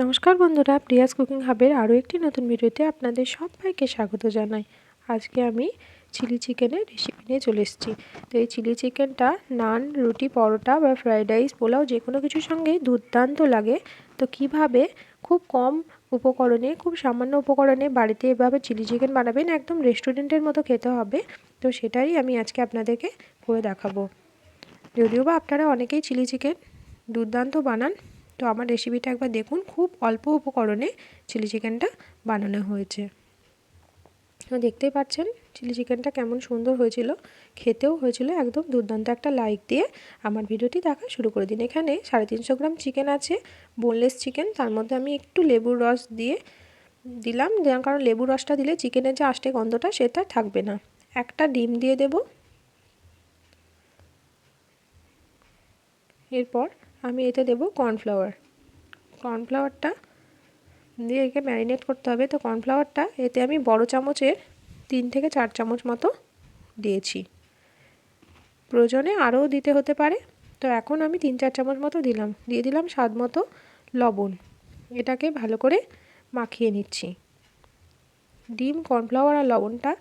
নমস্কার বন্ধুরা, Prius cooking হাবের আরও একটি নতুন ভিডিওতে আপনাদের সবাইকে স্বাগত জানাই। আজকে আমি চিলি চিকেনের রেসিপি নিয়ে চলে এসেছি। তো এই চিলি চিকেনটা নান, রুটি, পরোটা বা ফ্রাইড রাইস পোলাও যে কোনো কিছুর সঙ্গে দুর্দান্ত লাগে। তো কীভাবে খুব কম উপকরণে, খুব সামান্য উপকরণে বাড়িতে এভাবে চিলি চিকেন বানাবেন একদম রেস্টুরেন্টের মতো খেতে হবে, তো সেটাই আমি আজকে আপনাদেরকে করে দেখাবো। যদিও বা আপনারা অনেকেই চিলি চিকেন দুর্দান্ত বানান তো আমার রেসিপিটা একবার দেখুন, খুব অল্প উপকরণে চিলি চিকেনটা বানানো হয়েছে। তো দেখতেই পাচ্ছেন চিলি চিকেনটা কেমন সুন্দর হয়েছিল, খেতেও হয়েছিল একদম দুর্দান্ত একটা লাইক দিয়ে। আমার ভিডিওটি দেখা শুরু করে দিন। এখানে সাড়ে তিনশো গ্রাম চিকেন আছে বোনলেস চিকেন তার মধ্যে আমি একটু লেবুর রস দিয়ে দিলাম। কারণ লেবুর রসটা দিলে চিকেনের যে আষ্টে গন্ধটা, সেটা থাকবে না। একটা ডিম দিয়ে দেব। এরপর আমি এতে দেব কর্নফ্লাওয়ার। কর্নফ্লাওয়ারটা দিয়ে একে ম্যারিনেট করতে হবে। তো কর্নফ্লাওয়ারটা এতে আমি বড় চামচের তিন থেকে চার চামচ মতো দিয়েছি। প্রয়োজনে আরও দিতে হতে পারে। তো এখন আমি তিন চার চামচ মতো দিলাম। দিয়ে দিলাম স্বাদ মতো লবণ। এটাকে ভালো করে মাখিয়ে নিচ্ছি। ডিম, কর্নফ্লাওয়ার আর লবণটা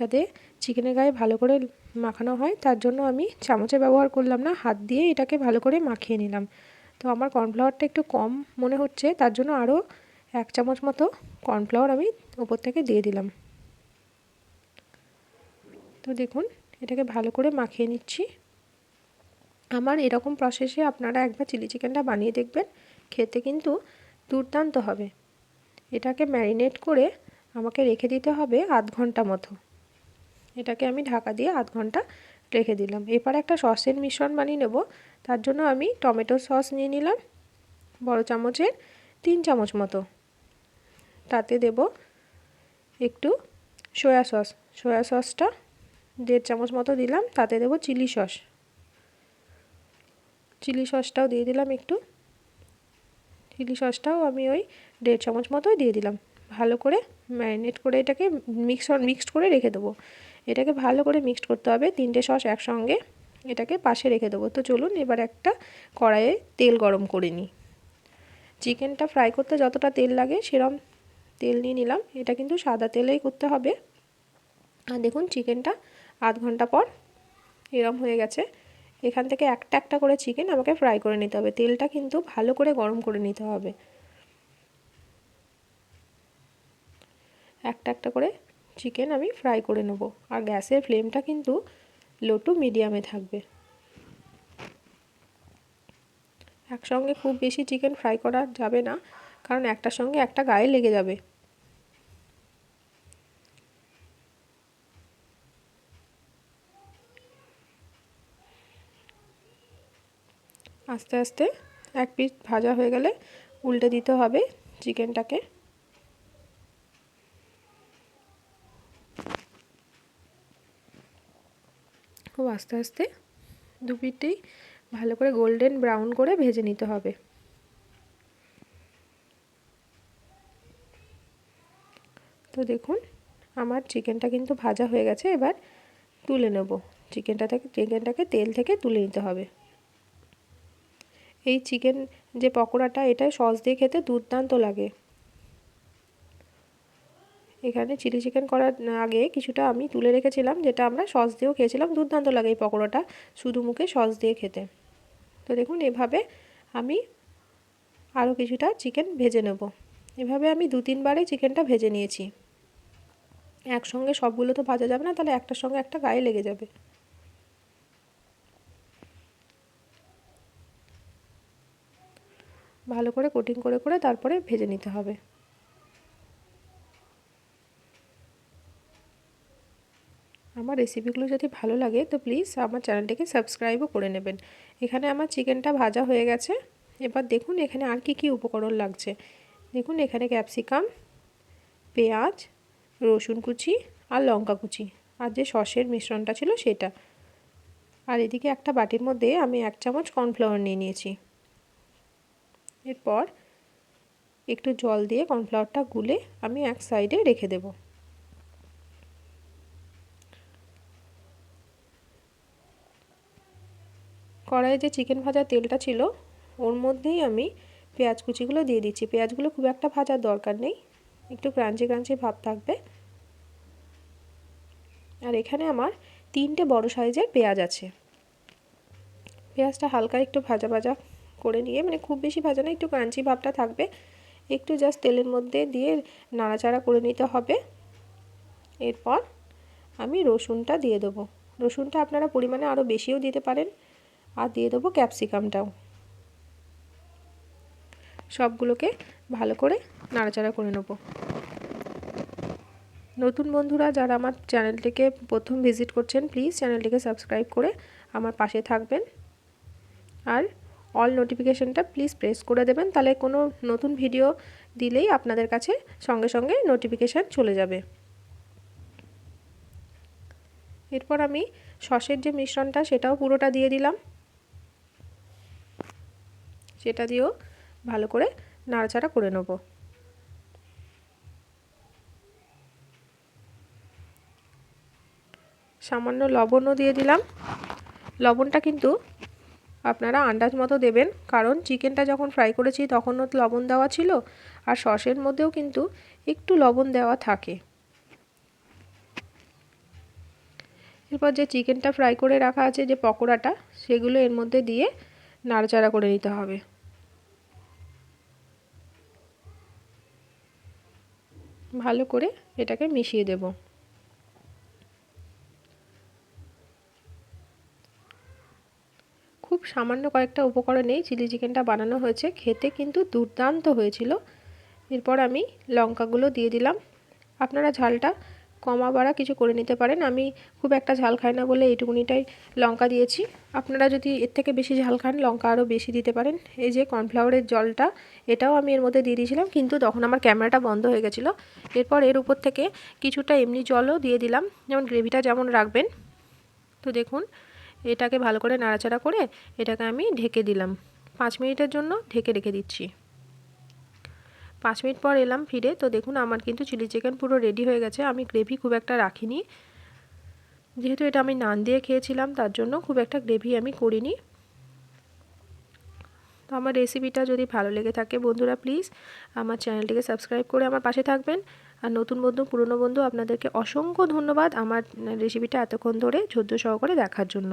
যাতে চিকেনের গায়ে ভালো করে মাখানো হয়, তার জন্য আমি চামচে ব্যবহার করলাম না, হাত দিয়ে এটাকে ভালো করে মাখিয়ে নিলাম। তো আমার কর্নফ্লাওয়ারটা একটু কম মনে হচ্ছে, তার জন্য আরও এক চামচ মতো কর্নফ্লাওয়ার আমি ওপর থেকে দিয়ে দিলাম। তো দেখুন, এটাকে ভালো করে মাখিয়ে নিচ্ছি। আমার এরকম প্রসেসে আপনারা একবার চিলি চিকেনটা বানিয়ে দেখবেন, খেতে কিন্তু দুর্দান্ত হবে। এটাকে ম্যারিনেট করে আমাকে রেখে দিতে হবে আধ ঘণ্টা মতো। এটাকে আমি ঢাকা দিয়ে আধ ঘণ্টা রেখে দিলাম। এবার একটা সসের মিশ্রণ বানিয়ে নেব। তার জন্য আমি টমেটো সস নিয়ে নিলাম, বড় চামচের তিন চামচ মতো। তাতে দেব একটু সয়া সস। সয়া সসটা দেড় চামচ মতো দিলাম, তাতে দেব চিলি সস। চিলি সসটাও দিয়ে দিলাম একটু। চিলি সসটাও আমি ওই দেড় চামচ মতোই দিয়ে দিলাম। ভালো করে ম্যারিনেট করে এটাকে মিক্স মিক্সড করে রেখে দেবো। এটাকে ভালো করে মিক্সড করতে হবে। তিনটে সস একসঙ্গে এটাকে পাশে রেখে দেবো। তো চলুন এবার একটা কড়াইয়ে তেল গরম করে নিই। চিকেনটা ফ্রাই করতে যতটা তেল লাগে সেরম তেল নিয়ে নিলাম। এটা কিন্তু সাদা তেলেই করতে হবে। আর দেখুন চিকেনটা আধ ঘণ্টা পর এরম হয়ে গেছে। এখান থেকে একটা একটা করে চিকেন আমাকে ফ্রাই করে নিতে হবে। তেলটা কিন্তু ভালো করে গরম করে নিতে হবে। একটা একটা করে চিকেন আমি ফ্রাই করে নেব। আর গ্যাসের ফ্লেমটা কিন্তু লো টু মিডিয়ামে থাকবে। একসঙ্গে খুব বেশি চিকেন ফ্রাই করা যাবে না, কারণ একটার সঙ্গে একটা গায়ে লেগে যাবে। আস্তে আস্তে এক পিস ভাজা হয়ে গেলে উল্টে দিতে হবে চিকেনটাকে খুব আস্তে আস্তে দু পিঠেই ভালো করে গোল্ডেন ব্রাউন করে ভেজে নিতে হবে। তো দেখুন, আমার চিকেনটা কিন্তু ভাজা হয়ে গেছে, এবার তুলে নেব। চিকেনটা থেকে চিকেনটাকে তেল থেকে তুলে নিতে হবে। এই চিকেন যে পকোড়াটা, এটা সস দিয়ে খেতে দুর্দান্ত লাগে। এখানে চিলি চিকেন করার আগে কিছুটা আমি তুলে রেখেছিলাম, যেটা আমরা সস দিয়েও খেয়েছিলাম। দুর্দান্ত লাগে এই পকোড়াটা, শুধু মুখে সস দিয়ে খেতে। তো দেখুন, এভাবে আমি আরও কিছুটা চিকেন ভেজে নেব। এভাবে আমি দু তিনবারে চিকেনটা ভেজে নিয়েছি। একসঙ্গে সবগুলো তো ভাজা যাবে না, তাহলে একটার সঙ্গে একটা গায়ে লেগে যাবে। ভালো করে কোটিং করে করে তারপরে ভেজে নিতে হবে। আমার রেসিপিগুলো যদি ভালো লাগে, তো প্লিজ আমার চ্যানেলটিকে সাবস্ক্রাইবও করে নেবেন। এখানে আমার চিকেনটা ভাজা হয়ে গেছে। এবার দেখুন এখানে আর কি কি উপকরণ লাগছে। দেখুন এখানে ক্যাপসিকাম পেঁয়াজ, রসুন কুচি আর লঙ্কা কুচি। আর যে সসের মিশ্রণটা ছিল সেটা। আর এদিকে একটা বাটির মধ্যে আমি এক চামচ কর্নফ্লাওয়ার নিয়ে নিয়েছি। এরপর একটু জল দিয়ে কর্নফ্লাওয়ারটা গুলে আমি এক সাইডে রেখে দেবো। কড়াইয়ে যে চিকেন ভাজার তেলটা ছিল, ওর মধ্যেই আমি পেঁয়াজ কুচিগুলো দিয়ে দিচ্ছি। পেঁয়াজগুলো খুব একটা ভাজার দরকার নেই, একটু ক্রাঞ্চি ক্রাঞ্চি ভাব থাকবে। আর এখানে আমার তিনটে বড় সাইজের পেঁয়াজ আছে। পেঁয়াজটা হালকা একটু ভাজা ভাজা করে নিয়ে মানে খুব বেশি ভাজা না, একটু ক্রাঞ্চি ভাবটা থাকবে। একটু জাস্ট তেলের মধ্যে দিয়ে নাড়াচাড়া করে নিতে হবে। এরপর আমি রসুনটা দিয়ে দেবো। রসুনটা আপনারা পরিমাণে আরও বেশিও দিতে পারেন। আর দিয়ে দেবো ক্যাপসিকামটাও। সবগুলোকে ভালো করে নাড়াচাড়া করে নেব। নতুন বন্ধুরা, যারা আমার চ্যানেলটিকে প্রথম ভিজিট করছেন, প্লিজ চ্যানেলটিকে সাবস্ক্রাইব করে আমার পাশে থাকবেন। আর অল নোটিফিকেশানটা প্লিজ প্রেস করে দেবেন, তাহলে কোনো নতুন ভিডিও দিলেই আপনাদের কাছে সঙ্গে সঙ্গে নোটিফিকেশান চলে যাবে। এরপর আমি সসের যে মিশ্রণটা, সেটাও পুরোটা দিয়ে দিলাম। সেটা দিয়েও ভালো করে নাড়াচাড়া করে নেব। সামান্য লবণও দিয়ে দিলাম। লবণটা কিন্তু আপনারা আন্দাজ মতো দেবেন, কারণ চিকেনটা যখন ফ্রাই করেছি তখনও লবণ দেওয়া ছিল, আর সসের মধ্যেও কিন্তু একটু লবণ দেওয়া থাকে। এরপর যে চিকেনটা ফ্রাই করে রাখা আছে যে পকোড়াটা, সেগুলো এর মধ্যে দিয়ে নাড়াচাড়া করে নিতে হবে। ভালো করে এটাকে মিশিয়ে দেব। খুব সামান্য কয়েকটা উপকরণেই চিলি চিকেনটা বানানো হয়েছে। খেতে কিন্তু দুর্দান্ত হয়েছিল। এরপর আমি লঙ্কাগুলো দিয়ে দিলাম। আপনারা ঝালটা কমা বাড়া কিছু করে নিতে পারেন। আমি খুব একটা ঝাল খাই না বলে এইটুকুনিটাই লঙ্কা দিয়েছি। আপনারা যদি এর থেকে বেশি ঝাল খান, লঙ্কা আরও বেশি দিতে পারেন। এই যে কর্নফ্লাওয়ারের জলটা, এটাও আমি এর মধ্যে দিয়ে দিয়েছিলাম, কিন্তু তখন আমার ক্যামেরাটা বন্ধ হয়ে গেছিল। এরপর এর উপর থেকে কিছুটা এমনি জলও দিয়ে দিলাম। যেমন গ্রেভিটা যেমন রাখবেন। তো দেখুন, এটাকে ভালো করে নাড়াচাড়া করে এটাকে আমি ঢেকে দিলাম। পাঁচ মিনিটের জন্য ঢেকে রেখে দিচ্ছি। পাঁচ মিনিট পর এলাম ফিরে। তো দেখুন, আমার কিন্তু চিলি চিকেন পুরো রেডি হয়ে গেছে। আমি গ্রেভি খুব একটা রাখিনি। যেহেতু এটা আমি নান দিয়ে খেয়েছিলাম, তার জন্য খুব একটা গ্রেভি আমি করিনি। তো আমার রেসিপিটা যদি ভালো লেগে থাকে বন্ধুরা প্লিজ আমার চ্যানেলটিকে সাবস্ক্রাইব করে আমার পাশে থাকবেন। আর নতুন বন্ধু, পুরনো বন্ধু, আপনাদেরকে অসংখ্য ধন্যবাদ আমার রেসিপিটা এতক্ষণ ধরে ধৈর্য সহকারে দেখার জন্য।